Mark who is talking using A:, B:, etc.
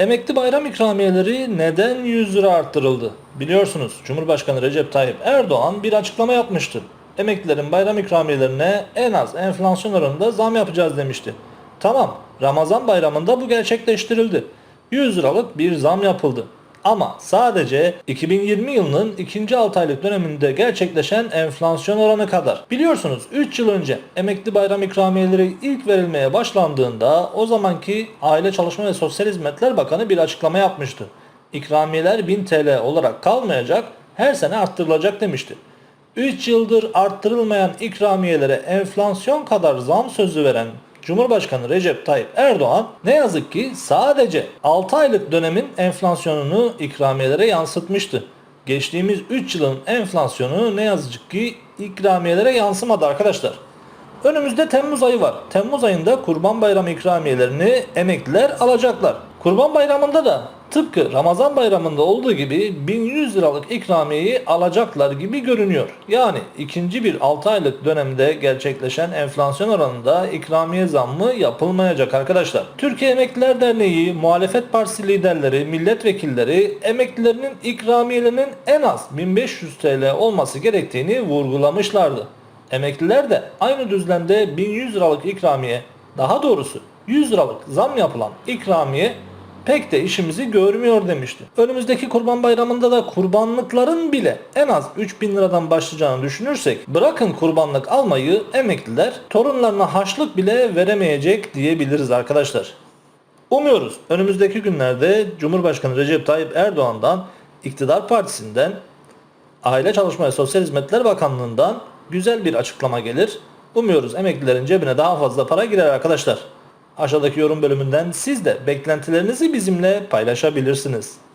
A: Emekli bayram ikramiyeleri neden 100 lira arttırıldı? Biliyorsunuz Cumhurbaşkanı Recep Tayyip Erdoğan bir açıklama yapmıştı. Emeklilerin bayram ikramiyelerine en az enflasyon oranında zam yapacağız demişti. Tamam, Ramazan bayramında bu gerçekleştirildi. 100 liralık bir zam yapıldı. Ama sadece 2020 yılının ikinci 6 aylık döneminde gerçekleşen enflasyon oranı kadar. Biliyorsunuz 3 yıl önce emekli bayram ikramiyeleri ilk verilmeye başlandığında o zamanki Aile Çalışma ve Sosyal Hizmetler Bakanı bir açıklama yapmıştı. İkramiyeler 1000 TL olarak kalmayacak, her sene arttırılacak demişti. 3 yıldır arttırılmayan ikramiyelere enflasyon kadar zam sözü veren Cumhurbaşkanı Recep Tayyip Erdoğan ne yazık ki sadece 6 aylık dönemin enflasyonunu ikramiyelere yansıtmıştı. Geçtiğimiz 3 yılın enflasyonu ne yazık ki ikramiyelere yansımadı arkadaşlar. Önümüzde Temmuz ayı var. Temmuz ayında Kurban Bayramı ikramiyelerini emekliler alacaklar. Kurban Bayramı'nda da tıpkı Ramazan Bayramı'nda olduğu gibi 1100 liralık ikramiyeyi alacaklar gibi görünüyor. Yani ikinci bir 6 aylık dönemde gerçekleşen enflasyon oranında ikramiye zammı yapılmayacak arkadaşlar. Türkiye Emekliler Derneği, muhalefet partisi liderleri, milletvekilleri emeklilerinin ikramiyelerinin en az 1500 TL olması gerektiğini vurgulamışlardı. Emekliler de aynı düzlemde 1100 liralık ikramiye, daha doğrusu 100 liralık zam yapılan ikramiye pek de işimizi görmüyor demişti. Önümüzdeki kurban bayramında da kurbanlıkların bile en az 3000 liradan başlayacağını düşünürsek bırakın kurbanlık almayı emekliler torunlarına haçlık bile veremeyecek diyebiliriz arkadaşlar. Umuyoruz önümüzdeki günlerde Cumhurbaşkanı Recep Tayyip Erdoğan'dan, iktidar partisinden, Aile Çalışma ve Sosyal Hizmetler Bakanlığı'ndan güzel bir açıklama gelir. Umuyoruz emeklilerin cebine daha fazla para girer arkadaşlar. Aşağıdaki yorum bölümünden siz de beklentilerinizi bizimle paylaşabilirsiniz.